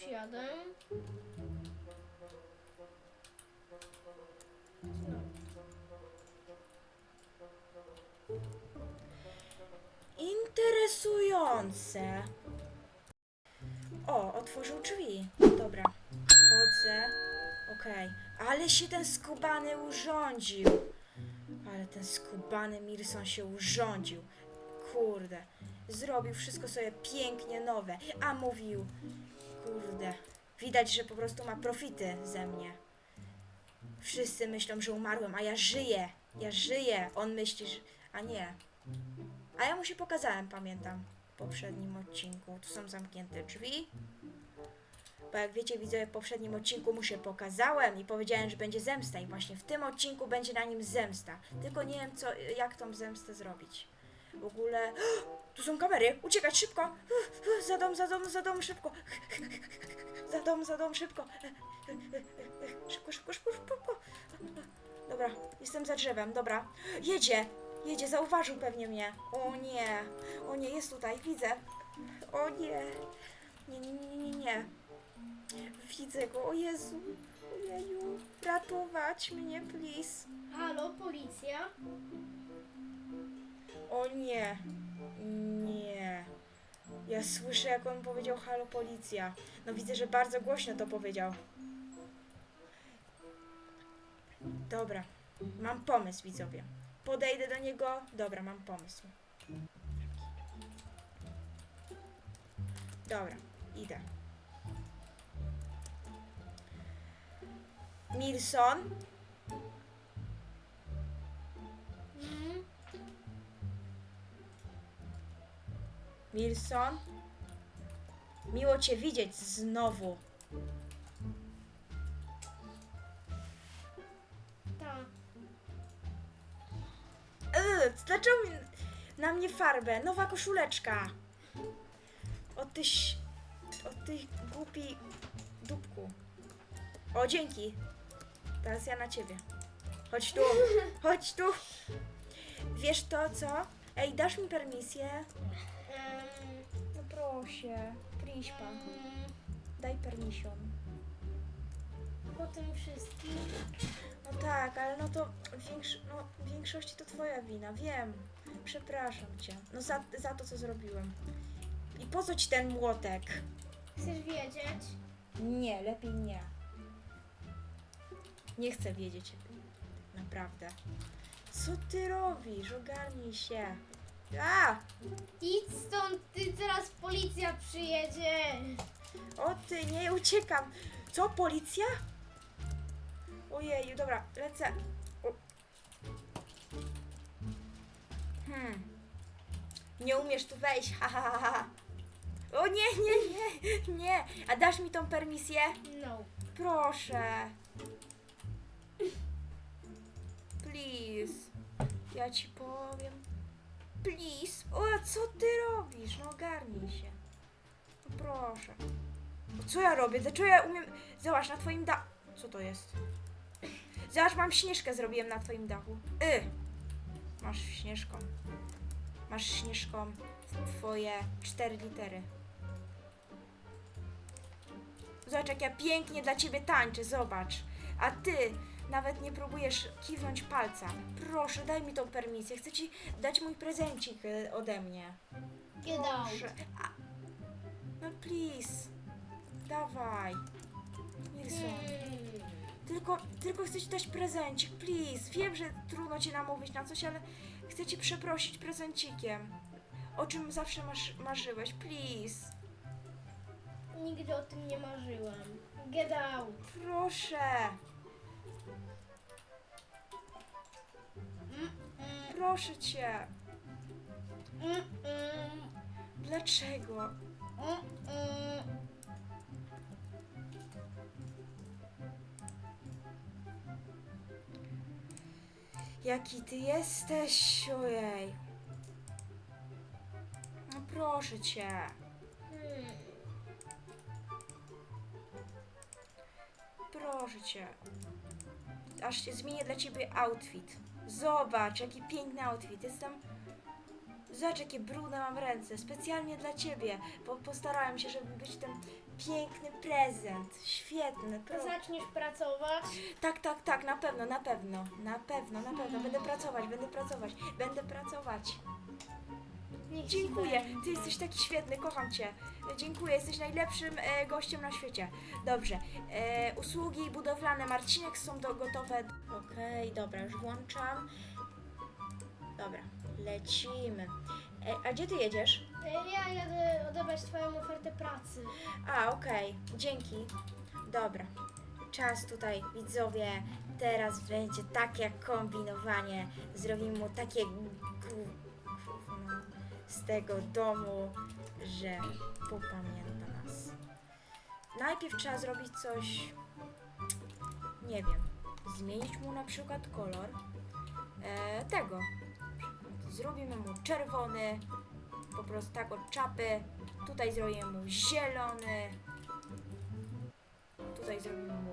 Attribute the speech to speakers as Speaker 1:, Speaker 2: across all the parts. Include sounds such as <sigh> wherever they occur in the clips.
Speaker 1: Już jadę. No.
Speaker 2: Interesujące. O, otworzył drzwi. Dobra. Chodzę. Okej. Ale się ten skubany urządził. Ale ten skubany Milson się urządził. Kurde. Zrobił wszystko sobie pięknie nowe. A mówił. Kurde. Widać, że po prostu ma profity ze mnie. Wszyscy myślą, że umarłem, a ja żyję. Ja żyję. On myśli, że... A nie. A ja mu się pokazałem, pamiętam, w poprzednim odcinku. Tu są zamknięte drzwi. Bo jak wiecie, widzowie, w poprzednim odcinku mu się pokazałem i powiedziałem, że będzie zemsta. I właśnie w tym odcinku będzie na nim zemsta. Tylko nie wiem, co, jak tą zemstę zrobić. W ogóle... Tu są kamery! Uciekać szybko! Za dom, za dom, za dom, szybko! Za dom, za dom, szybko! Szybko, szybko, szybko, szybko! Dobra, jestem za drzewem, dobra. Jedzie! Jedzie, zauważył pewnie mnie. O nie, o nie, jest tutaj, widzę. O nie, nie, nie, nie, nie, nie. Widzę go, o Jezu, ojeju, ratować mnie, please.
Speaker 1: Halo, policja?
Speaker 2: O nie, nie. Ja słyszę, jak on powiedział halo policja. No widzę, że bardzo głośno to powiedział. Dobra, mam pomysł, widzowie. Podejdę do niego. Dobra, mam pomysł. Dobra, idę. Milson,
Speaker 1: Mm,
Speaker 2: Milson. Miło Cię widzieć znowu.
Speaker 1: tak.
Speaker 2: Yy, dlaczego mi na mnie farbę? Nowa koszuleczka. Od tych, od tych głupi dupku. O, dzięki. Teraz ja na ciebie. Chodź tu, <laughs> chodź tu. Wiesz to, co? Ej, dasz mi permisję? Pan.
Speaker 1: mm,
Speaker 2: Daj permission.
Speaker 1: po tym wszystkim.
Speaker 2: No tak, ale no to w, większ- no, w większości to twoja wina, wiem. Przepraszam cię. No za, za to, co zrobiłem. I po co ci ten młotek?
Speaker 1: Chcesz wiedzieć?
Speaker 2: Nie, lepiej nie. Nie chcę wiedzieć. Naprawdę. Co ty robisz? Ogarnij się. A!
Speaker 1: Idź stąd, ty teraz policja przyjedzie.
Speaker 2: O ty, nie uciekam. Co, policja? Ojeju, dobra, lecę. O. Hmm. Nie umiesz tu wejść, ha, ha, ha, ha. O nie, nie, nie, nie. A dasz mi tą permisję?
Speaker 1: No.
Speaker 2: Proszę. Please. Ja ci powiem. Please. O, co ty robisz? No ogarnij się. No proszę. Co ja robię? Dlaczego ja umiem... Zobacz, na twoim dachu... Co to jest? Zobacz, mam śnieżkę zrobiłem na twoim dachu. Y! Masz śnieżką. Masz śnieżką twoje cztery litery. Zobacz, jak ja pięknie dla ciebie tańczę, zobacz. A ty nawet nie próbujesz kiwnąć palca. Proszę, daj mi tą permisję. Chcę ci dać mój prezencik y, ode mnie.
Speaker 1: Get out.
Speaker 2: Proszę. A, no please. Dawaj. Nilsson.
Speaker 1: Mm.
Speaker 2: Tylko, tylko chcę ci dać prezencik, please. Wiem, że trudno cię namówić na coś, ale chcę ci przeprosić prezencikiem. O czym zawsze masz, marzyłeś, please.
Speaker 1: Nigdy o tym nie marzyłem. Get out.
Speaker 2: Proszę. Proszę cię. Dlaczego? Jaki ty jesteś, ojej. No proszę cię.
Speaker 1: Hmm.
Speaker 2: Proszę cię. Aż zmienię dla ciebie outfit. Zobacz, jaki piękny outfit. Jestem Zobacz, jakie brudne mam ręce. Specjalnie dla ciebie, bo postarałem się, żeby być ten piękny prezent. Świetny.
Speaker 1: To
Speaker 2: Pro...
Speaker 1: zaczniesz pracować.
Speaker 2: Tak, tak, tak, na pewno, na pewno. Na pewno, na pewno. Będę pracować, będę pracować, będę pracować.
Speaker 1: Niech ci
Speaker 2: Dziękuję,
Speaker 1: będzie.
Speaker 2: ty jesteś taki świetny, kocham cię. Dziękuję, jesteś najlepszym e, gościem na świecie. Dobrze, e, usługi budowlane Marcinek są do, gotowe. Okej, dobra, już włączam. Dobra, lecimy. E, a gdzie ty jedziesz?
Speaker 1: E, Ja jadę odebrać twoją ofertę pracy.
Speaker 2: A, okej, dzięki. Dobra, czas tutaj, widzowie. Teraz będzie takie kombinowanie. Zrobimy mu takie z tego domu, że popamięta nas. Najpierw trzeba zrobić coś, nie wiem, zmienić mu na przykład kolor e, tego. Zrobimy mu czerwony, po prostu tak od czapy. Tutaj zrobimy mu zielony. Tutaj zrobimy mu,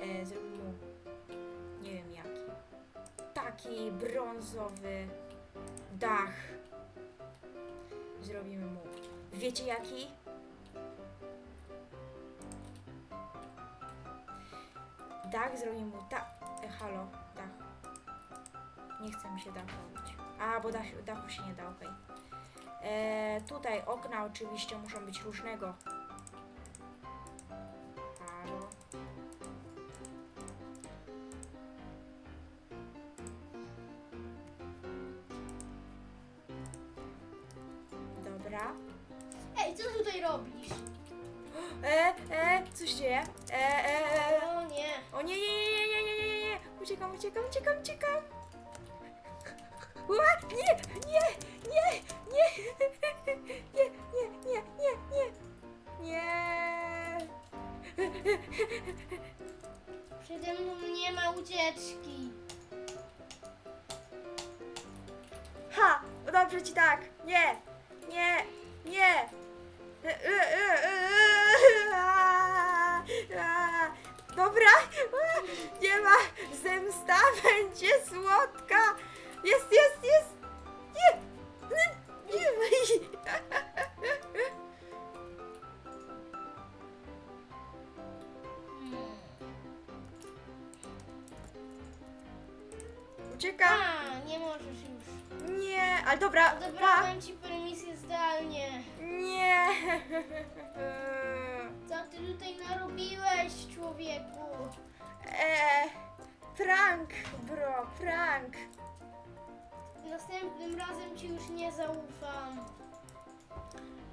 Speaker 2: e, zrobimy mu, nie wiem jaki. Taki brązowy dach. Zrobimy mu, wiecie jaki? Dach zrobimy mu tak, e, halo, dach. Nie chce mi się dachu robić. A, bo dach, dachu się nie da, okej. E, tutaj okna oczywiście muszą być różnego. Uciekam, uciekam, uciekam. Ua, nie, nie, nie, nie, nie, nie, nie, nie, nie, nie.
Speaker 1: Przede mną nie ma ucieczki.
Speaker 2: Ha, dobrze ci tak. Nie, nie, nie. E, e, e. Dobra. Zemsta będzie słodka. Jest, jest, jest.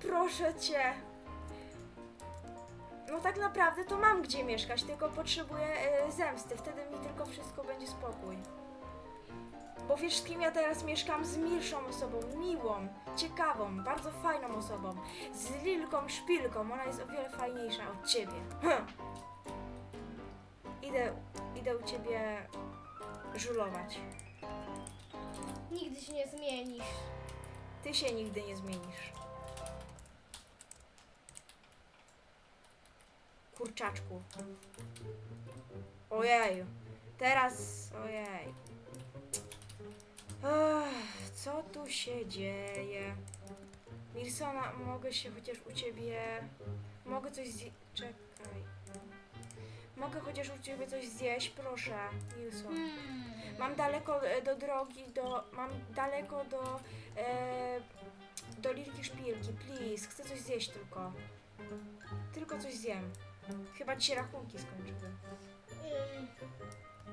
Speaker 2: Proszę cię. No tak naprawdę to mam gdzie mieszkać, tylko potrzebuję e, zemsty. Wtedy mi tylko wszystko będzie spokój. Bo wiesz, z kim ja teraz mieszkam? Z milszą osobą, miłą, ciekawą, bardzo fajną osobą. Z Lilką Szpilką. Ona jest o wiele fajniejsza od ciebie. Hm. Idę, idę u ciebie żulować.
Speaker 1: Nigdy się nie zmienisz.
Speaker 2: Ty się nigdy nie zmienisz. Kurczaczku. Ojej. Teraz. Ojej. Ech, co tu się dzieje? Milsona, mogę się chociaż u ciebie. Mogę coś zje... Czekaj. Mogę chociaż u ciebie coś zjeść, proszę, Milson.
Speaker 1: Hmm.
Speaker 2: Mam daleko e, do drogi, do. Mam daleko do. E, do Lilki Szpilki, please. Chcę coś zjeść tylko. Tylko coś zjem. Chyba ci się rachunki skończyły.
Speaker 1: Ym,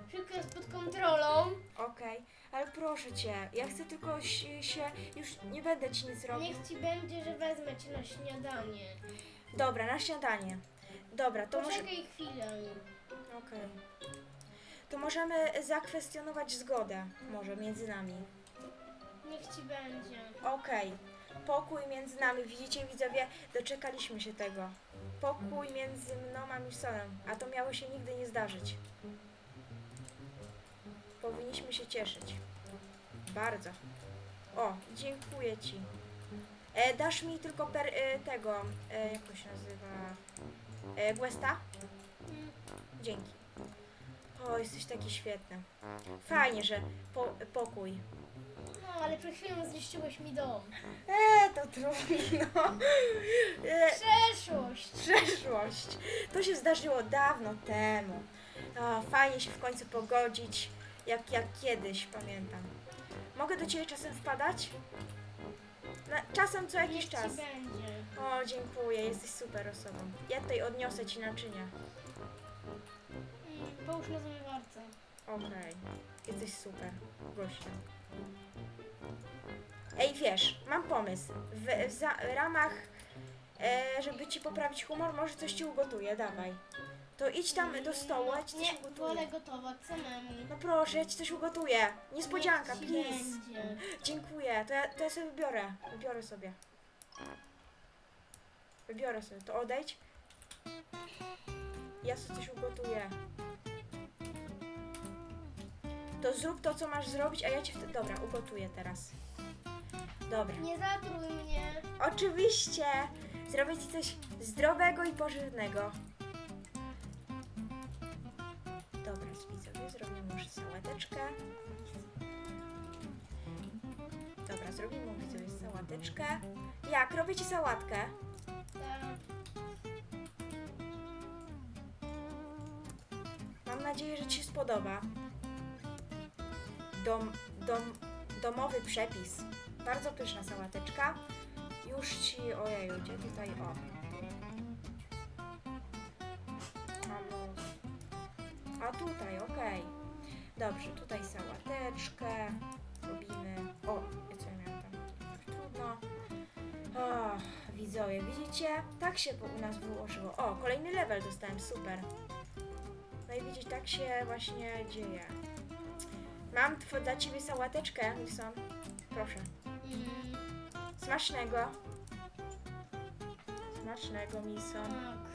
Speaker 1: Wszystko jest pod kontrolą.
Speaker 2: Okej, ale proszę cię, ja chcę tylko się, się. Już nie będę ci nic robił.
Speaker 1: Niech ci będzie, że wezmę cię na śniadanie.
Speaker 2: Dobra, na śniadanie. Dobra, to może.
Speaker 1: Poczekaj chwilę.
Speaker 2: Okej. To możemy zakwestionować zgodę, może między nami.
Speaker 1: Niech ci będzie.
Speaker 2: Okej. Pokój między nami. Widzicie, widzowie, doczekaliśmy się tego. Pokój między mną a Milsonem. A to miało się nigdy nie zdarzyć. Powinniśmy się cieszyć. Bardzo. O, dziękuję ci. E, dasz mi tylko per, e, tego, e, jak to się nazywa? E, Questa?
Speaker 1: Mm,
Speaker 2: Dzięki. O, jesteś taki świetny. Fajnie, że po, pokój.
Speaker 1: No, ale przed chwilą zniszczyłeś mi dom.
Speaker 2: Eee, to trudno. Eee,
Speaker 1: Przeszłość.
Speaker 2: przeszłość. To się zdarzyło dawno temu. O, fajnie się w końcu pogodzić, jak, jak kiedyś, pamiętam. Mogę do Ciebie czasem wpadać? Na, czasem co jakiś
Speaker 1: Niech ci
Speaker 2: czas.
Speaker 1: będzie.
Speaker 2: O, dziękuję, jesteś super osobą. Ja tutaj odniosę Ci naczynia.
Speaker 1: Mm, Połóż na zmywarce.
Speaker 2: Okej, jesteś super, gościem. Ej, wiesz, mam pomysł. W, w za, ramach, e, żeby ci poprawić humor, może coś ci ugotuję, dawaj. To idź tam do stołu, ja ci coś
Speaker 1: Nie,
Speaker 2: ugotuję.
Speaker 1: wolę gotować samemu.
Speaker 2: No proszę, ja ci coś ugotuję. Niespodzianka,
Speaker 1: Niech ci
Speaker 2: please.
Speaker 1: będzie.
Speaker 2: Dziękuję, to ja, to ja sobie wybiorę. Wybiorę sobie. Wybiorę sobie, to odejdź. Ja sobie coś ugotuję. To zrób to, co masz zrobić, a ja ci wtedy... Dobra, ugotuję teraz. Dobra.
Speaker 1: Nie zatruj mnie.
Speaker 2: Oczywiście! Zrobię ci coś zdrowego i pożywnego. Dobra, widzowie, zrobimy może sałateczkę. Dobra, zrobimy widzowie sałateczkę. Jak? Robię ci sałatkę?
Speaker 1: Tak.
Speaker 2: Mam nadzieję, że ci się spodoba. Dom, dom, domowy przepis. Bardzo pyszna sałateczka. Już ci, ojeju, gdzie tutaj, o. A tutaj, okej. Dobrze, tutaj sałateczkę robimy. O, co ja miałam tam? Trudno. O, widzowie, widzicie? Tak się u nas wyłożyło. O, kolejny level dostałem, super. No i widzieć, tak się właśnie dzieje. Mam tw- dla ciebie sałateczkę, Wilson. Proszę.
Speaker 1: Mm,
Speaker 2: Smacznego. Smacznego, Wilson.
Speaker 1: tak.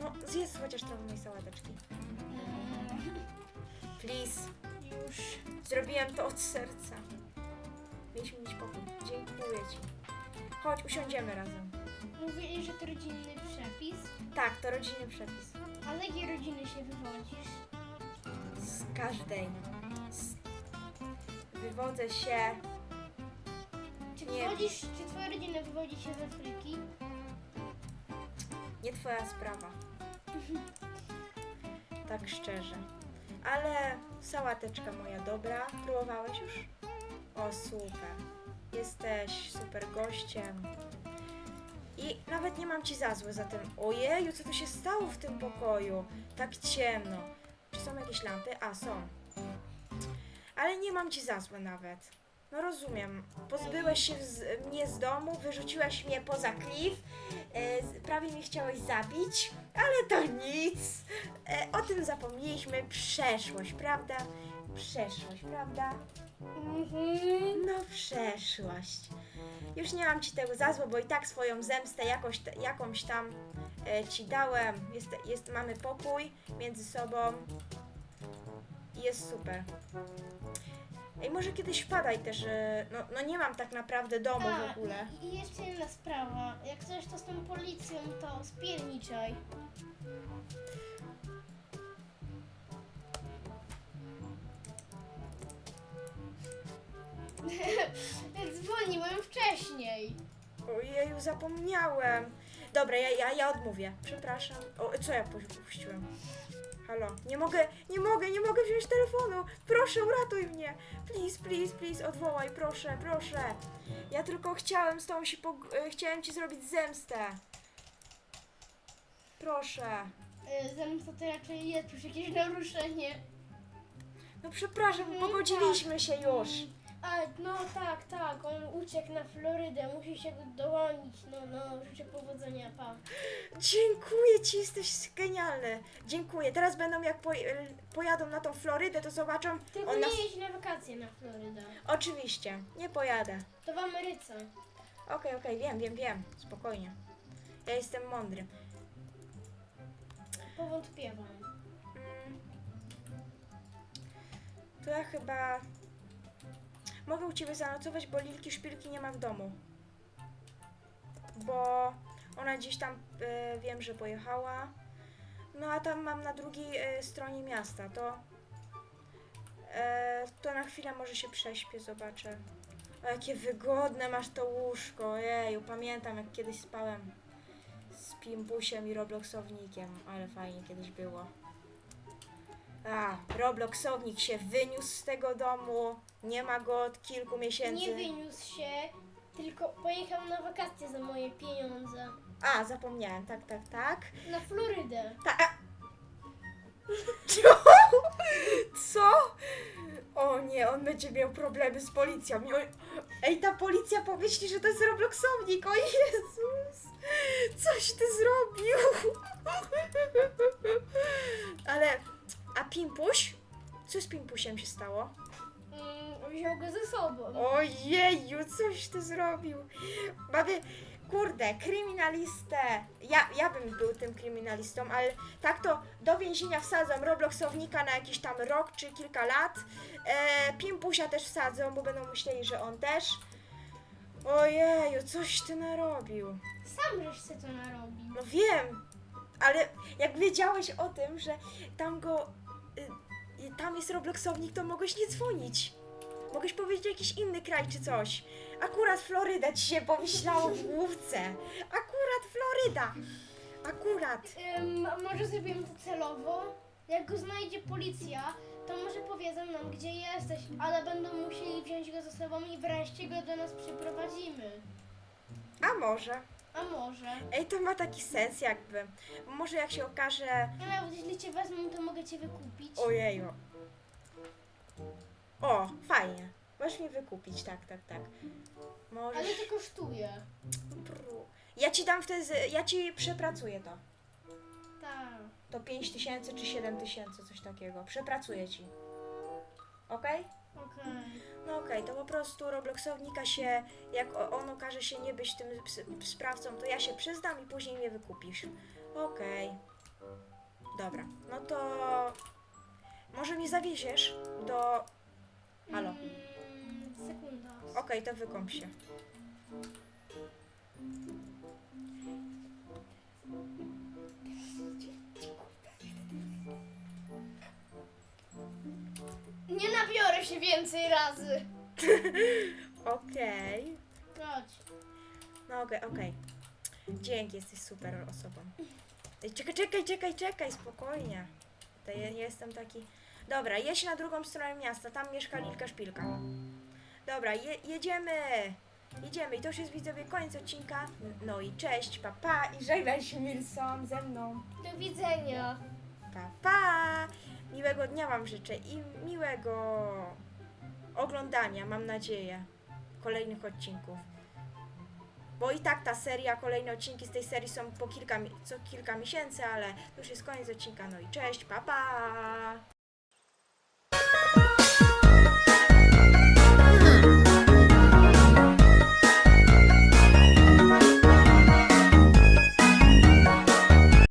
Speaker 2: No, zjedz chociaż trochę mojej sałateczki.
Speaker 1: mm,
Speaker 2: Please.
Speaker 1: Już.
Speaker 2: Zrobiłem to od serca. Mieliśmy mieć pokój. Dziękuję ci. Chodź, usiądziemy razem.
Speaker 1: Mówili, że to rodzinny przepis.
Speaker 2: Tak, to rodzinny przepis.
Speaker 1: A z jakiej rodziny się wywodzisz?
Speaker 2: Z każdej. Z... Wywodzę się.
Speaker 1: Czy
Speaker 2: Nie.
Speaker 1: wywodzisz, czy twoja rodzina wywodzi się z Afryki?
Speaker 2: Nie twoja sprawa. <laughs> Tak szczerze. Ale sałateczka moja dobra. Próbowałeś już? O, super. Jesteś super gościem. I nawet nie mam ci za złe za tym. Ojeju, co tu się stało w tym pokoju? Tak ciemno. Jakieś lampy? A, są. Ale nie mam ci za złe nawet. No rozumiem. Pozbyłeś się z, mnie z domu, wyrzuciłeś mnie poza klif, e, prawie mnie chciałeś zabić, ale to nic. E, o tym zapomnieliśmy. Przeszłość, prawda? Przeszłość, prawda?
Speaker 1: Mhm.
Speaker 2: No przeszłość. Już nie mam ci tego za zło, bo i tak swoją zemstę jakoś, jakąś tam e, ci dałem. Jest, jest, mamy pokój między sobą. I Jest super. Ej, może kiedyś wpadaj też, e, no, no nie mam tak naprawdę domu w
Speaker 1: A,
Speaker 2: ogóle.
Speaker 1: i, I jeszcze jedna sprawa. Jak coś to z tą policją, to spierniczaj. <laughs> Dzwoniłem wcześniej.
Speaker 2: Ojeju, zapomniałem. Dobra, ja, ja, ja odmówię. Przepraszam. O, co ja puściłem? Halo, nie mogę, nie mogę, nie mogę wziąć telefonu. Proszę, uratuj mnie. Please, please, please, odwołaj, proszę, proszę. Ja tylko chciałem z tobą się pog- e, chciałem ci zrobić zemstę. Proszę.
Speaker 1: Yy, Zemsta to raczej jest już jakieś naruszenie.
Speaker 2: No przepraszam,
Speaker 1: Mhm,
Speaker 2: pogodziliśmy się już.
Speaker 1: A, no tak, tak, on uciekł na Florydę, musi się go dołonić. No, no, życzę powodzenia, pa.
Speaker 2: Dziękuję ci, jesteś genialny. Dziękuję. Teraz będą jak poj- pojadą na tą Florydę, to zobaczą.
Speaker 1: Tylko
Speaker 2: On nas...
Speaker 1: nie jedź na wakacje na Florydę.
Speaker 2: Oczywiście, nie pojadę.
Speaker 1: To w Ameryce.
Speaker 2: Okej, okej, wiem, wiem, wiem. Spokojnie. Ja jestem mądry.
Speaker 1: Powątpiewam.
Speaker 2: Mm. To ja chyba mogę u ciebie zanocować, bo Lilki Szpilki nie ma w domu. Bo ona gdzieś tam e, wiem, że pojechała. No a tam mam na drugiej e, stronie miasta, to E, to na chwilę może się prześpię, zobaczę. O, jakie wygodne masz to łóżko. Jeju, pamiętam jak kiedyś spałem z Pimpusiem i Robloxownikiem, ale fajnie kiedyś było. A, Robloxownik się wyniósł z tego domu. Nie ma go od kilku miesięcy.
Speaker 1: Nie wyniósł się, tylko pojechał na wakacje za moje pieniądze.
Speaker 2: A, zapomniałem, tak, tak, tak.
Speaker 1: Na Florydę.
Speaker 2: Ta, a... <laughs> Co? O nie, on będzie miał problemy z policją. Ej, ta policja pomyśli, że to jest Robloxownik. O Jezus! Coś ty zrobił! <laughs> Ale, a Pimpuś? Co z Pimpusiem się stało?
Speaker 1: Mm, wziął go ze sobą.
Speaker 2: Ojeju, coś ty zrobił. Mamy, kurde, kryminalistę. Ja, ja bym był tym kryminalistą, ale tak to do więzienia wsadzą Robloxownika na jakiś tam rok czy kilka lat. E, Pimpusia też wsadzą, bo będą myśleli, że on też. Ojeju, coś ty narobił.
Speaker 1: Sam żeś se to narobił.
Speaker 2: No wiem, ale jak wiedziałeś o tym, że tam go. Y, y, tam jest Robloxownik, to mogłeś nie dzwonić. Mogłeś powiedzieć jakiś inny kraj czy coś. Akurat Floryda ci się pomyślało w główce. Akurat Floryda. Akurat.
Speaker 1: Ym, może zrobimy to celowo? Jak go znajdzie policja, to może powiedzą nam, gdzie jesteś, ale będą musieli wziąć go ze sobą i wreszcie go do nas przyprowadzimy.
Speaker 2: A może.
Speaker 1: A może?
Speaker 2: Ej, to ma taki sens jakby. Może jak się okaże.
Speaker 1: A nawet jeśli cię mogę cię wykupić.
Speaker 2: Ojeju. O, fajnie. Możesz mnie wykupić, tak, tak, tak. Możesz.
Speaker 1: Ale to kosztuje.
Speaker 2: Bru. Ja ci dam wtedy, ja ci przepracuję to.
Speaker 1: Tak.
Speaker 2: To 5 tysięcy czy 7 tysięcy, coś takiego. Przepracuję ci. Okej?
Speaker 1: Okej.
Speaker 2: No okej, to po prostu Robloxownika się, jak o- on okaże się nie być tym ps- sprawcą, to ja się przyznam i później mnie wykupisz. Okej. Dobra, no to może mnie zawieziesz do... Halo.
Speaker 1: Sekunda.
Speaker 2: Okej, to wykąp się.
Speaker 1: Nie nabiorę się więcej razy. <laughs>
Speaker 2: Okej.
Speaker 1: Chodź.
Speaker 2: No okej, okej. Dzięki, jesteś super osobą. Ej, Czekaj, czekaj, czekaj, czekaj, spokojnie. To ja nie jestem taki... Dobra, jedź na drugą stronę miasta, tam mieszka Lilka Szpilka. Dobra, je, jedziemy! Jedziemy i to już jest widzowie koniec odcinka. No i cześć, papa pa, i żegnaj się Milson ze mną.
Speaker 1: Do widzenia.
Speaker 2: Pa, pa! Miłego dnia Wam życzę i miłego oglądania, mam nadzieję, kolejnych odcinków. Bo i tak ta seria, kolejne odcinki z tej serii są po kilka, co kilka miesięcy, ale już jest koniec odcinka. No i cześć, pa, pa!